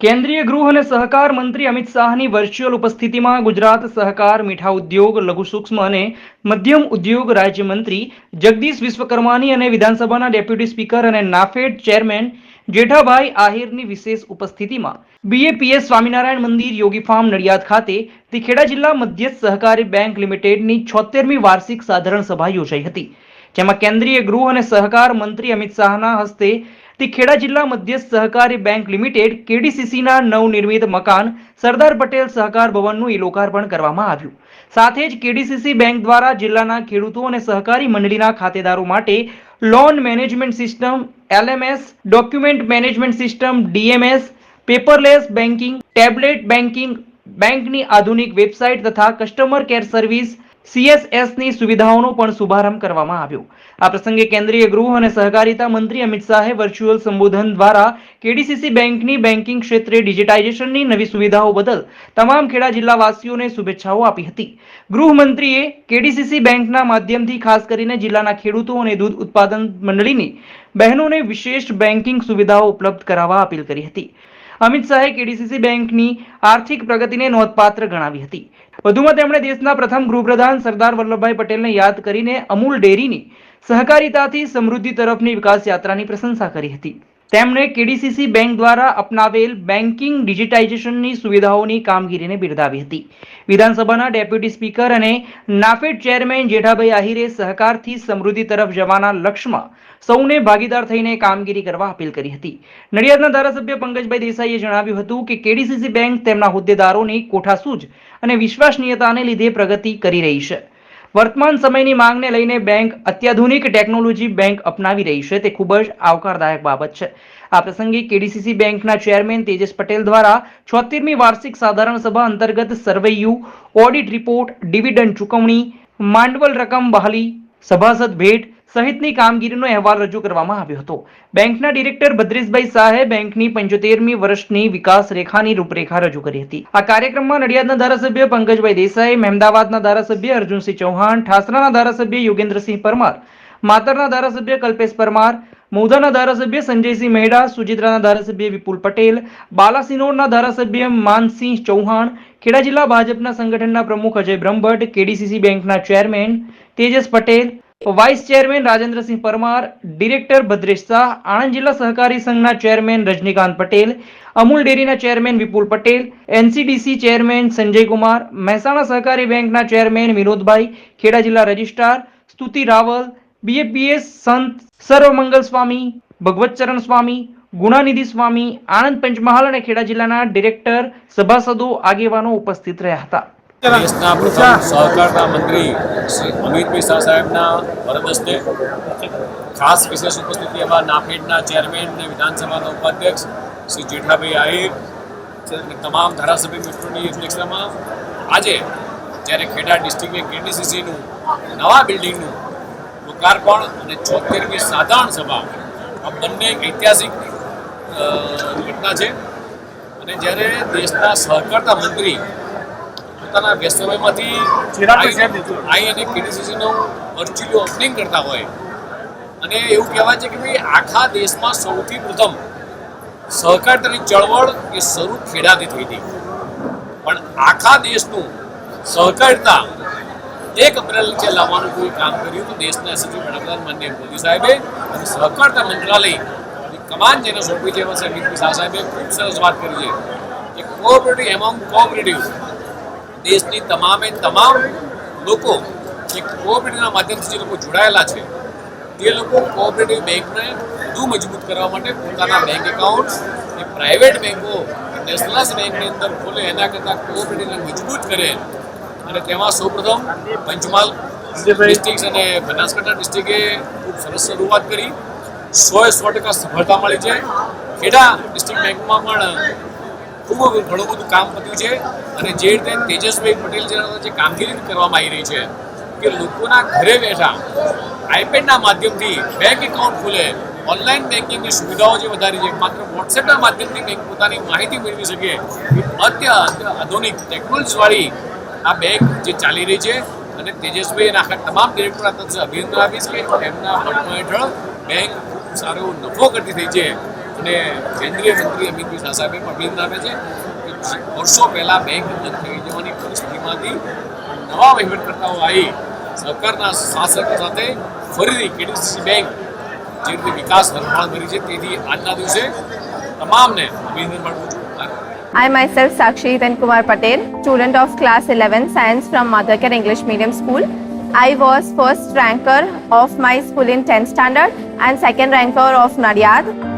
કેન્દ્રીય ગૃહ અને સહકાર મંત્રી અમિત શાહની વર્ચ્યુઅલ ઉપસ્થિતિમાં ગુજરાત સહકાર મીઠા ઉદ્યોગ, લઘુ સૂક્ષ્મ અને મધ્યમ ઉદ્યોગ રાજ્યમંત્રી જગદીશ વિશ્વકર્માની અને વિધાનસભાના ડેપ્યુટી સ્પીકર અને નાફેડ ચેરમેન જેઠાભાઈ આહિરની વિશેષ ઉપસ્થિતિમાં બીએપીએસ સ્વામિનારાયણ મંદિર, યોગી ફાર્મ, નડિયાદ ખાતે તિખેડા જિલ્લા મધ્યસ્થ સહકારી બેંક લિમિટેડની છોતેરમી વાર્ષિક સાધારણ સભા યોજાઈ હતી. જેમાં કેન્દ્રીય ગૃહ અને સહકાર મંત્રી અમિત શાહના હસ્તે તિખેડા જિલ્લા મધ્યસ્થ સહકારી બેંક લિમિટેડ કેડીસીસીના નવનિર્મિત મકાન સરદાર પટેલ સહકાર ભવનનું ઈ લોકાર્પણ કરવામાં આવ્યું. સાથે જ કેડીસીસી બેંક દ્વારા જિલ્લાના ખેડૂતો અને સહકારી મંડળીના ખાતેદારો માટે loan management system, LMS, document management system, DMS, paperless banking tablet banking બેંકની આધુનિક વેબસાઇટ તથા કસ્ટમર કેર સર્વિસ સીએસએસની સુવિધાઓનો પણ શુભારંભ કરવામાં આવ્યો. આ પ્રસંગે કેન્દ્રીય ગૃહ અને સહકારિતા મંત્રી અમિત શાહે વર્ચ્યુઅલ સંબોધન દ્વારા કેડીસીસી બેંકની બેન્કિંગ ક્ષેત્રે ડિજિટાઇઝેશનની નવી સુવિધાઓ બદલ તમામ ખેડા જિલ્લાવાસીઓને શુભેચ્છાઓ આપી હતી. ગૃહમંત્રીએ કેડીસીસી બેંકના માધ્યમથી ખાસ કરીને જિલ્લાના ખેડૂતો અને દૂધ ઉત્પાદન મંડળીની બહેનોને વિશેષ બેન્કિંગ સુવિધાઓ ઉપલબ્ધ કરાવવા અપીલ કરી હતી. અમિત શાહે કેડીસીસી બેંકની આર્થિક પ્રગતિને નોંધપાત્ર ગણાવી હતી. વધુમાં તેમણે દેશના પ્રથમ ગૃહપ્રધાન સરદાર વલ્લભભાઈ પટેલને યાદ કરીને અમૂલ ડેરીની સહકારિતાથી સમૃદ્ધિ તરફની વિકાસ યાત્રાની પ્રશંસા કરી હતી. તેમણે કેડીસીસી બેંક દ્વારા અપનાવેલ બેન્કિંગ ડિજિટાઇઝેશનની સુવિધાઓની કામગીરીને બિરદાવી હતી. વિધાનસભાના ડેપ્યુટી સ્પીકર અને નાફેડ ચેરમેન જેઠાભાઈ આહિરે સહકારથી સમૃદ્ધિ તરફ જવાના લક્ષ્યમાં સૌને ભાગીદાર થઈને કામગીરી કરવા અપીલ કરી હતી. નડિયાદના ધારાસભ્ય પંકજભાઈ દેસાઈએ જણાવ્યું હતું કે કેડીસીસી બેંક તેમના હોદ્દેદારોની કોઠાસૂઝ અને વિશ્વસનીયતાને લીધે પ્રગતિ કરી રહી છે. વર્તમાન સમયની માંગને લઈને બેંક અત્યાધુનિક ટેકનોલોજી બેંક અપનાવી રહી છે. તે ખૂબ જ આવકારદાયક બાબત છે. આ પ્રસંગે કેડીસીસી બેંકના ચેરમેન તેજસ પટેલ દ્વારા છોતેરમી વાર્ષિક સાધારણ સભા અંતર્ગત સર્વેયુ, ઓડિટ રિપોર્ટ, ડિવિડન્ડ ચૂકવણી, માંડવલ રકમ બહાલી, સભાસદ ભેટ સહિતની કામગીરીનો અહેવાલ રજૂ કરવામાં આવ્યો હતો. બેંકના ડિરેક્ટર ભદ્રેશભાઈ શાહે બેંકની પંચોતેરમી વર્ષની વિકાસ રેખાની રૂપરેખા રજૂ કરી હતી. આ કાર્યક્રમમાં નડિયાદના ધારાસભ્ય પંકજભાઈ દેસાઈ, મહેમદાવાદના ધારાસભ્ય અર્જુનસિંહ ચૌહાણ, ઠાસરાના ધારાસભ્ય યોગેન્દ્રસિંહ પરમાર, માતરના ધારાસભ્ય કલ્પેશ પરમાર, મૌધાના ધારાસભ્ય સંજયસિંહ મહેડા, સુજિત્રાના ધારાસભ્ય વિપુલ પટેલ, બાલાસિનોરના ધારાસભ્ય માનસિંહ ચૌહાણ, ખેડા જિલ્લા ભાજપના સંગઠનના પ્રમુખ અજય બ્રહ્મભટ્ટ, કેડીસીસી બેંકના chairman Tejas Patel vice chairman Rajendrasinh Parmar director Bhadresh Shah, Anand જિલ્લા સહકારી સંઘના ચેરમેન રજનીકાંત પટેલ, અમૂલ ડેરીના chairman Vipul Patel NCDC chairman Sanjay Kumar, Mehsana સહકારી બેંકના ચેરમેન વિનોદભાઈ, ખેડા જિલ્લા રજિસ્ટ્રાર સ્તુતિ રાવલ બીએપીએસ સંત સર્વમંગલ સ્વામી ભગવતચરણ સ્વામી, ગુણાનિધિ સ્વામી, આણંદ પંચમહાલ અને ખેડા જિલ્લાના ડિરેક્ટર સભાસદો આગેવાનો ઉપસ્થિત રહ્યા હતા. દેશના પ્રથમ સહકારના મંત્રી શ્રી અમિતભાઈ શાહ સાહેબના વરદસ્તે ખાસ વિશેષ ઉપસ્થિતિ એમાં નાફેડના ચેરમેન અને વિધાનસભાના ઉપાધ્યક્ષ શ્રી જેઠાભાઈ આહિર અને તમામ ધારાસભ્ય મિત્રોની અધ્યક્ષતામાં આજે જ્યારે ખેડા ડિસ્ટ્રિક્ટની કેડીસીસીનું નવા બિલ્ડિંગનું લોકાર્પણ અને ચોતેરમી સાધારણ સભા આ બંને ઐતિહાસિક ઘટના છે. અને જ્યારે દેશના સહકારતા મંત્રી પોતાના વ્યસ્ત સમયમાંથી આઈ અને કેડીસીસીનું વર્ચ્યુઅલી ઓપનિંગ કરતા હોય. અને એવું કહેવાય છે કે ભાઈ આખા દેશમાં સૌથી પ્રથમ સહકારતાની ચળવળ એ શરૂ ખેડાથી થઈ હતી. પણ આખા દેશનું સહકારતા એક અપ્રેલ નીચે લાવવાનું કોઈ કામ કર્યું તો દેશના સચિવ વડાપ્રધાન માનનીય મોદી સાહેબે અને સહકારતા મંત્રાલય કમાન જેને સોંપી છે એમાં શાહ સાહેબે ખૂબ સરસ વાત કરી છે કે કોઓપરેટિવ એમોંગ કોઓપરેટિવ દેશની તમામે તમામ લોકો જે કોઓપરેટિવના માધ્યમથી જે લોકો જોડાયેલા છે તે લોકો કોઓપરેટિવ બેંકને વધુ મજબૂત કરવા માટે પોતાના બેંક એકાઉન્ટ એ પ્રાઇવેટ બેંકો નેશનલાઇઝ બેંકની અંદર ખોલે એના કરતાં કોઓપરેટિવને મજબૂત કરે. અને તેમાં સૌપ્રથમ પંચમહાલ ડિસ્ટ્રિક્ટ અને બનાસકાંઠા ડિસ્ટ્રિક્ટે ખૂબ સરસ શરૂઆત કરી. સો સો ટકા સફળતા મળી છે. ખેડા ડિસ્ટ્રિક્ટ બેંકમાં પણ ખૂબ ઘણું બધું કામ પત્યું છે અને જે રીતે તેજસભાઈ પટેલ જે કામગીરી કરવામાં આવી રહી છે કે લોકોના ઘરે બેઠા આઈપેડના માધ્યમથી બેંક એકાઉન્ટ ખોલે ઓનલાઈન બેન્કિંગની સુવિધાઓ જે વધારી છે, માત્ર વોટ્સએપના માધ્યમથી બેંક પોતાની માહિતી મેળવી શકે અત્ય આધુનિક ટેકનોલોજીવાળી આ બેંક જે ચાલી રહી છે અને તેજસભાઈ અને આખા તમામ ડિરેક્ટર અભિનંદન આપીશ કે એમના હેઠળ બેંક ખૂબ સારો નફો કરતી થઈ છે. અને કેન્દ્રીય મંત્રી અમિત શાહ સાહેબે પણ અભિનંદન આપે છે કે વર્ષો પહેલાં બેંક બંધ થઈ જવાની પરિસ્થિતિમાંથી નવા વહીવટકર્તાઓ આવી સરકારના શાસકો સાથે ફરીથી કેડીસીસી બેંક જે રીતે વિકાસ હરફાળ કરી છે તેથી આજના દિવસે તમામને અભિનંદન પાઠવું છું I myself Sakshi Kumar Patel, student of class 11 science from Mothercare English Medium School. I was first ranker of my school in 10th standard and second ranker of Nadiad.